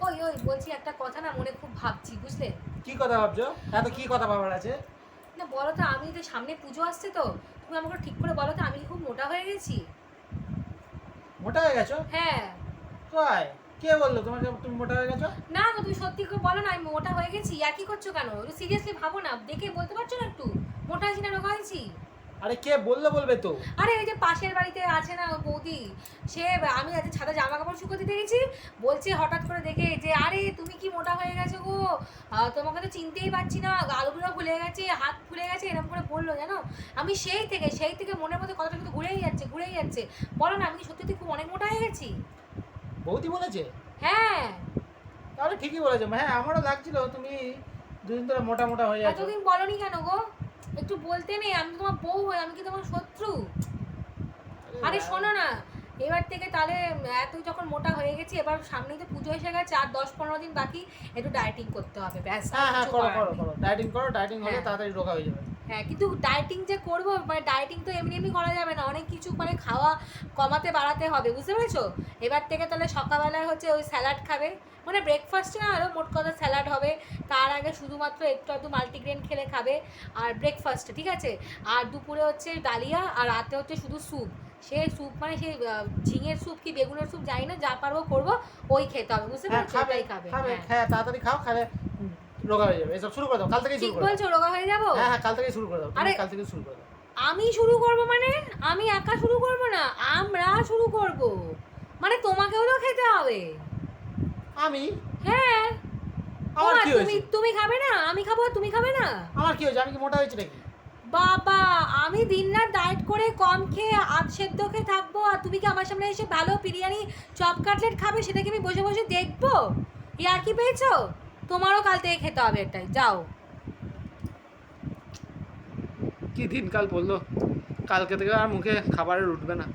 ওই ওই বলছি একটা কথা না মনে খুব ভাবছি বুঝলে? কি কথা ভাবছ? এত কি কথা ভাবার আছে? না বলো তো আমি তো সামনে পুজো আসছে তো তুমি আমাকে ঠিক করে বলো তো আমি খুব মোটা হয়ে গেছি? মোটা হয়ে গেছো? হ্যাঁ। কয়? কে বলল তোমাকে তুমি মোটা হয়ে গেছো? না গো তুমি সত্যি করে বলো না আমি মোটা হয়ে গেছি আর কি করছ কেন? সিরিয়াসলি ভাবো না দেখে বলতে পারছ না একটু? মোটা আছি না রোগা হয়েছি? আরে কে বলল বলবে তো? আরে ওই যে পাশের বাড়িতে আছে না বৌদি সে আমি আজকে ছাদে জামা কাপড় শুকোতে দেখেছি বলছে হঠাৎ করে দেখে যে আরে তুমি কি মোটা হয়ে গেছো গো? তোমাকে তো চিনতেই পারছি না গালগুলো ফুলে গেছে হাত ফুলে গেছে এরকম করে বলল জানো? আমি সেই থেকে সেই থেকে মনের মধ্যে কথাটা কিন্তু ঘুরেই যাচ্ছে ঘুরেই যাচ্ছে। বলো না আমি সত্যি সত্যি খুব অনেক মোটা হয়ে গেছি? বৌদি বলেছে? হ্যাঁ। তাহলে ঠিকই বলেছ হ্যাঁ আমারও লাগছিল তুমি দুদিন ধরে মোটা মোটা হয়ে যাচ্ছ এতদিন বলনি কেন গো? একটু বলতে নেই আমি তোমার বউ হই আমি কি তোমার শত্রু? আরে শোনো না এবার থেকে তাহলে এত যখন মোটা হয়ে গেছি এবার সামনেই তো পুজো এসে গেছে আর দশ পনেরো দিন বাকি একটু ডায়েটিং করতে হবে ব্যাস হ্যাঁ হ্যাঁ করো করো করো। ডায়েটিং করো ডায়েটিং হলে হ্যাঁ। তাড়াতাড়ি রোগা হয়ে যাবে। হ্যাঁ কিন্তু ডায়েটিং যে করব মানে ডায়েটিং তো এমনি এমনি করা যাবে না অনেক কিছু মানে খাওয়া কমাতে বাড়াতে হবে বুঝতে পেরেছ? এবার থেকে তাহলে সকালবেলায় হচ্ছে ওই স্যালাড খাবে মানে ব্রেকফাস্টে না আরও মোট কথা স্যালাড হবে আগে শুধুমাত্র একটু একটু মাল্টিগ্রেন খেলে খাবে আর ব্রেকফাস্টে ঠিক আছে? আর দুপুরে হচ্ছে ডালিয়া আর রাতে হচ্ছে শুধু স্যুপ সেই স্যুপ মানে সেই ঝিঙের স্যুপ কি বেগুনের স্যুপ জানি না যা পারব করব ওই খেতে হবে বুঝতে হ্যাঁ পেরেছ? খাবে ওটাই খাবে খাবে হ্যাঁ। তাড়াতাড়ি খাও খালে রোগা হয়ে যাবে। এসব শুরু করে দাও কাল থেকেই শুরু করে বলছো রোগা হয়ে যাব? হ্যাঁ হ্যাঁ কাল থেকেই শুরু করে দাও আরে- কাল থেকে শুরু করে দাও। আমি শুরু করব মানে? আমি একা শুরু করব না আমরা শুরু করব। মানে তোমাকেও তো খেতে হবে। আমি? হ্যাঁ। কি তুমি হয়েছে? তুমি খাবে না? আমি খাব আর তুমি খাবে না? আমার কি হয়েছে? আমি কি মোটা হয়েছে নাকি? বাবা আমি দিনরাত ডায়েট করে কম খেয়ে আধ সেদ্ধ খেয়ে থাকব আর তুমি কি আমার সামনে এসে ভালো বিরিয়ানি চপ কাটলেট খাবে সেটা কি আমি বসে বসে দেখব? ইয়ার কি পেয়েছ? তোমারও কাল থেকে খেতে হবে এটাই। যাও। কি দিনকাল বলল? কালকে থেকে আর মুখে খাবারের উঠবে না।